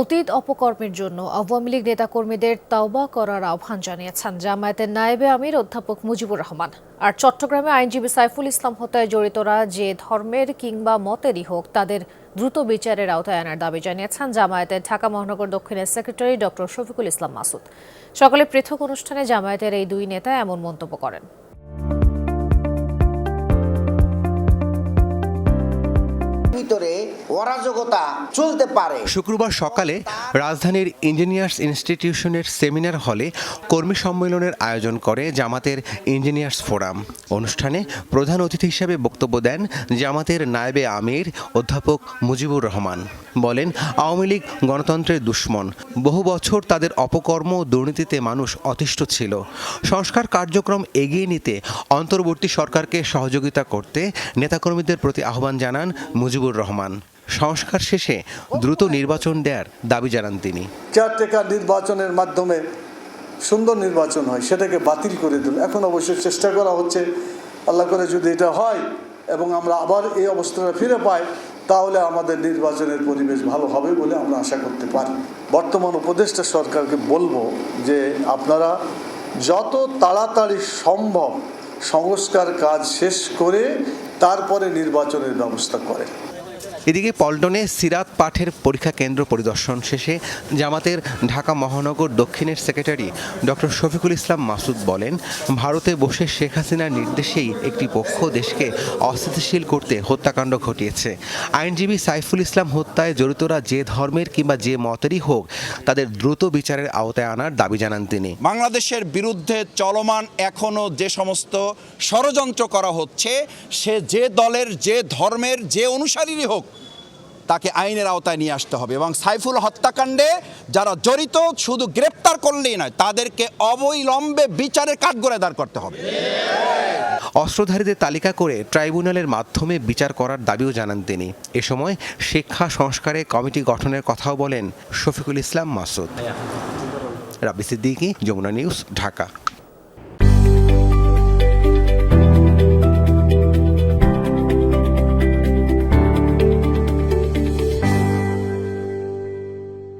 অতীত অপকর্মের জন্য আওয়ামী লীগ নেতাকর্মীদের তাওবা করার আহ্বান জানিয়েছেন জামায়াতের নায়েবে আমির অধ্যাপক মুজিবুর রহমান। আর চট্টগ্রামে আইনজীবী সাইফুল ইসলাম হত্যায় জড়িতরা যে ধর্মের কিংবা মতেরই হোক তাদের দ্রুত বিচারের আওতায় আনার দাবি জানিয়েছেন জামায়াতের ঢাকা মহানগর দক্ষিণের সেক্রেটারি ডক্টর শফিকুল ইসলাম মাসুদ। সকালে পৃথক অনুষ্ঠানে জামায়াতের এই দুই নেতা এমন মন্তব্য করেন। অরাজকতা চলতে পারে। শুক্রবার সকালে রাজধানীর ইঞ্জিনিয়ার্স ইনস্টিটিউশনের সেমিনার হলে কর্মী সম্মেলনের আয়োজন করে জামাতের ইঞ্জিনিয়ার্স ফোরাম। অনুষ্ঠানে প্রধান অতিথি হিসেবে বক্তব্য দেন জামাতের নায়েবে আমির, অধ্যাপক মুজিবুর রহমান। বলেন, আওয়ামী লীগ গণতন্ত্রের দুশ্মন। বহু বছর তাদের অপকর্ম দুর্নীতিতে মানুষ অতিষ্ঠ ছিল। সংস্কার কার্যক্রম এগিয়ে নিতে অন্তর্বর্তী সরকারকে সহযোগিতা করতে নেতাকর্মীদের প্রতি আহ্বান জানান মুজিবুর রহমান। সংস্কার শেষে দ্রুত নির্বাচন দেওয়ার দাবি জানান তিনি। কেয়ারটেকার নির্বাচনের মাধ্যমে সুন্দর নির্বাচন হয়, সেটাকে বাতিল করে দিল। এখন অবশ্যই চেষ্টা করা হচ্ছে, আল্লাহ করে যদি এটা হয় এবং আমরা আবার এই অবস্থাটা ফিরে পাই, তাহলে আমাদের নির্বাচনের পরিবেশ ভালো হবে বলে আমরা আশা করতে পারি। বর্তমান উপদেষ্টা সরকারকে বলব যে আপনারা যত তাড়াতাড়ি সম্ভব সংস্কার কাজ শেষ করে তারপরে নির্বাচনের ব্যবস্থা করেন। এদিকে পল্টনে সিরাত পাঠের পরীক্ষা কেন্দ্র পরিদর্শন শেষে জামাতের ঢাকা মহানগর দক্ষিণের সেক্রেটারি ডক্টর শফিকুল ইসলাম মাসুদ বলেন, ভারতে বসে শেখ হাসিনার নির্দেশেই একটি পক্ষ দেশকে অস্থিতিশীল করতে হত্যাকাণ্ড ঘটিয়েছে। আইনজীবী সাইফুল ইসলাম হত্যায় জড়িতরা যে ধর্মের কিংবা যে মতেরই হোক, তাদের দ্রুত বিচারের আওতায় আনার দাবি জানান তিনি। বাংলাদেশের বিরুদ্ধে চলমান এখনও যে সমস্ত ষড়যন্ত্র করা হচ্ছে, সে যে দলের, যে ধর্মের, যে অনুসারীরই হোক তাকে আইনের আওতায় নিয়ে আসতে হবে এবং সাইফুল হত্যাকাণ্ডে যারা জড়িত শুধু গ্রেপ্তার করলেই নয়, তাদেরকে অবৈলম্বে বিচারের কাঠগড়ায় দাঁড় করতে হবে। অস্ত্রধারীদের তালিকা করে ট্রাইব্যুনালের মাধ্যমে বিচার করার দাবিও জানান তিনি। এ সময় শিক্ষা, সংস্কারে কমিটি গঠনের কথাও বলেন শফিকুল ইসলাম মাসুদ। রাব্বি সিদ্দিকী, যমুনা নিউজ, ঢাকা।